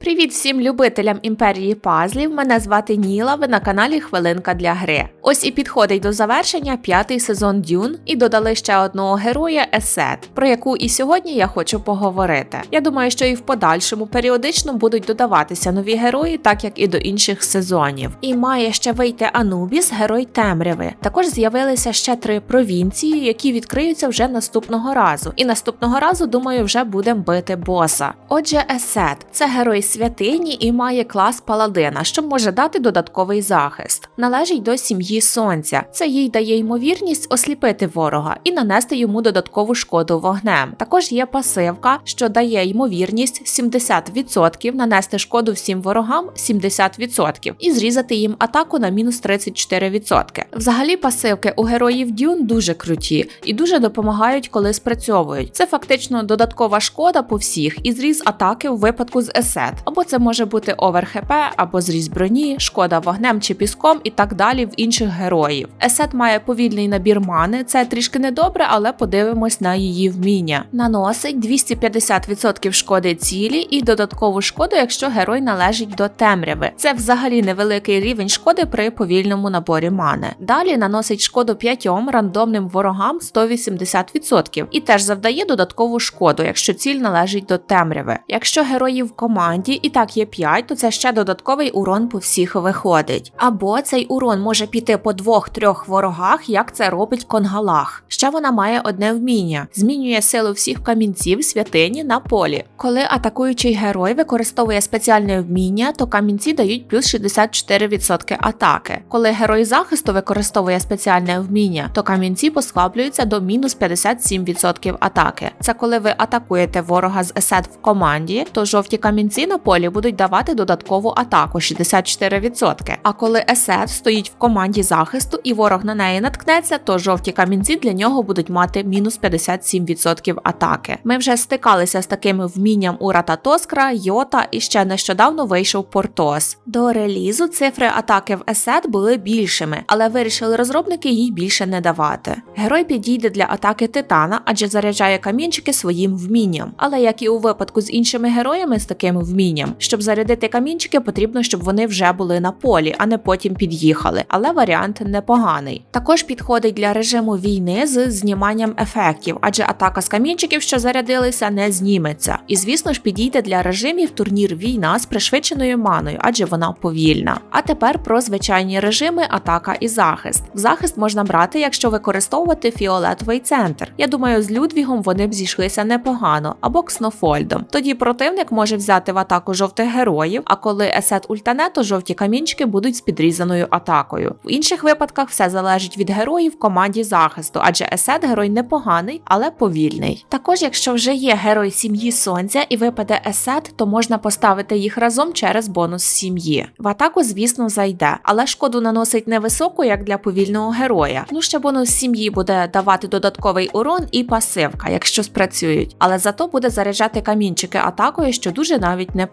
Привіт всім любителям імперії пазлів. Мене звати Ніла. Ви на каналі Хвилинка для гри. Ось і підходить до завершення п'ятий сезон Дюн, і додали ще одного героя Есет, про яку і сьогодні я хочу поговорити. Я думаю, що і в подальшому періодично будуть додаватися нові герої, так як і до інших сезонів. І має ще вийти Анубіс, герой темряви. Також з'явилися ще три провінції, які відкриються вже наступного разу. І наступного разу, думаю, вже будемо бити боса. Отже, Есет це герой святині і має клас паладина, що може дати додатковий захист. Належить до сім'ї сонця. Це їй дає ймовірність осліпити ворога і нанести йому додаткову шкоду вогнем. Також є пасивка, що дає ймовірність 70% нанести шкоду всім ворогам 70% і зрізати їм атаку на мінус 34%. Взагалі, пасивки у героїв Дюн дуже круті і дуже допомагають, коли спрацьовують. Це фактично додаткова шкода по всіх і зріз атаки у випадку з есет або це може бути овер ХП, або зріз броні, шкода вогнем чи піском і так далі в інших героїв. Есет має повільний набір мани, це трішки недобре, але подивимось на її вміння. Наносить 250% шкоди цілі і додаткову шкоду, якщо герой належить до темряви. Це взагалі невеликий рівень шкоди при повільному наборі мани. Далі наносить шкоду п'ятьом рандомним ворогам 180% і теж завдає додаткову шкоду, якщо ціль належить до темряви. Якщо герої в команді і так є 5, то це ще додатковий урон по всіх виходить. Або цей урон може піти по двох-трьох ворогах, як це робить конгалах. Ще вона має одне вміння: змінює силу всіх камінців святині на полі. Коли атакуючий герой використовує спеціальне вміння, то камінці дають плюс 64% атаки. Коли герой захисту використовує спеціальне вміння, то камінці послаблюються до мінус 57% атаки. Це коли ви атакуєте ворога з есет в команді, то жовті камінці на полі будуть давати додаткову атаку 64%. А коли есет стоїть в команді захисту і ворог на неї наткнеться, то жовті камінці для нього будуть мати мінус 57% атаки. Ми вже стикалися з такими вмінням у Рататоскра, Йота і ще нещодавно вийшов Портос. До релізу цифри атаки в есет були більшими, але вирішили розробники їй більше не давати. Герой підійде для атаки титана, адже заряджає камінчики своїм вмінням. Але як і у випадку з іншими героями з таким вмінням, щоб зарядити камінчики, потрібно, щоб вони вже були на полі, а не потім під'їхали. Але варіант непоганий. Також підходить для режиму війни з зніманням ефектів, адже атака з камінчиків, що зарядилися, не зніметься. І звісно ж підійде для режимів турнір війна з пришвидшеною маною, адже вона повільна. А тепер про звичайні режими атака і захист. В захист можна брати, якщо використовувати фіолетовий центр. Я думаю, з Людвігом вони б зійшлися непогано або Кснофольдом. Тоді противник може взяти в атаку жовтих героїв, а коли есет ультане, то жовті камінчики будуть з підрізаною атакою. В інших випадках все залежить від героїв в команді захисту, адже есет герой непоганий, але повільний. Також, якщо вже є герой сім'ї сонця і випаде есет, то можна поставити їх разом через бонус сім'ї. В атаку, звісно, зайде, але шкоду наносить невисоку, як для повільного героя. Ну ще бонус сім'ї буде давати додатковий урон і пасивка, якщо спрацюють, але зато буде заряджати камінчики атакою, що дуже навіть непогано.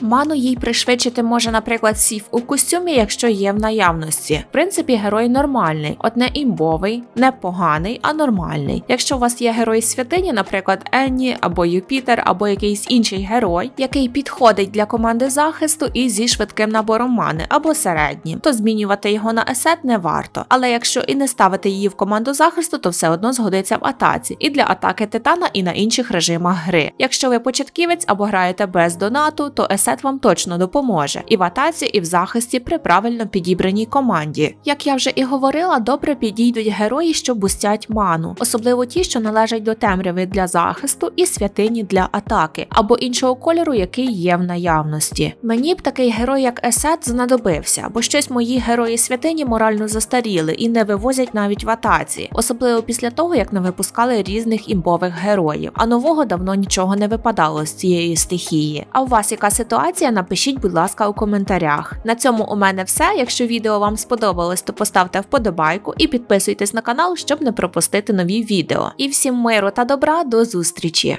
Ману їй пришвидшити може, наприклад, сів у костюмі, якщо є в наявності. В принципі, герой нормальний, от не імбовий, не поганий, а нормальний. Якщо у вас є герой святині, наприклад, Енні або Юпітер, або якийсь інший герой, який підходить для команди захисту і зі швидким набором мани або середнім, то змінювати його на есет не варто. Але якщо і не ставити її в команду захисту, то все одно згодиться в атаці і для атаки титана, і на інших режимах гри. Якщо ви початківець або граєте без донату, то есет вам точно допоможе і в атаці, і в захисті при правильно підібраній команді. Як я вже і говорила, добре підійдуть герої, що бустять ману, особливо ті, що належать до темряви для захисту і святині для атаки, або іншого кольору, який є в наявності. Мені б такий герой, як Есет, знадобився, бо щось мої герої святині морально застаріли і не вивозять навіть в атаці, особливо після того, як не випускали різних імбових героїв, а нового давно нічого не випадало з цієї стихії. А у вас яка ситуація? Напишіть, будь ласка, у коментарях. На цьому у мене все. Якщо відео вам сподобалось, то поставте вподобайку і підписуйтесь на канал, щоб не пропустити нові відео. І всім миру та добра, до зустрічі!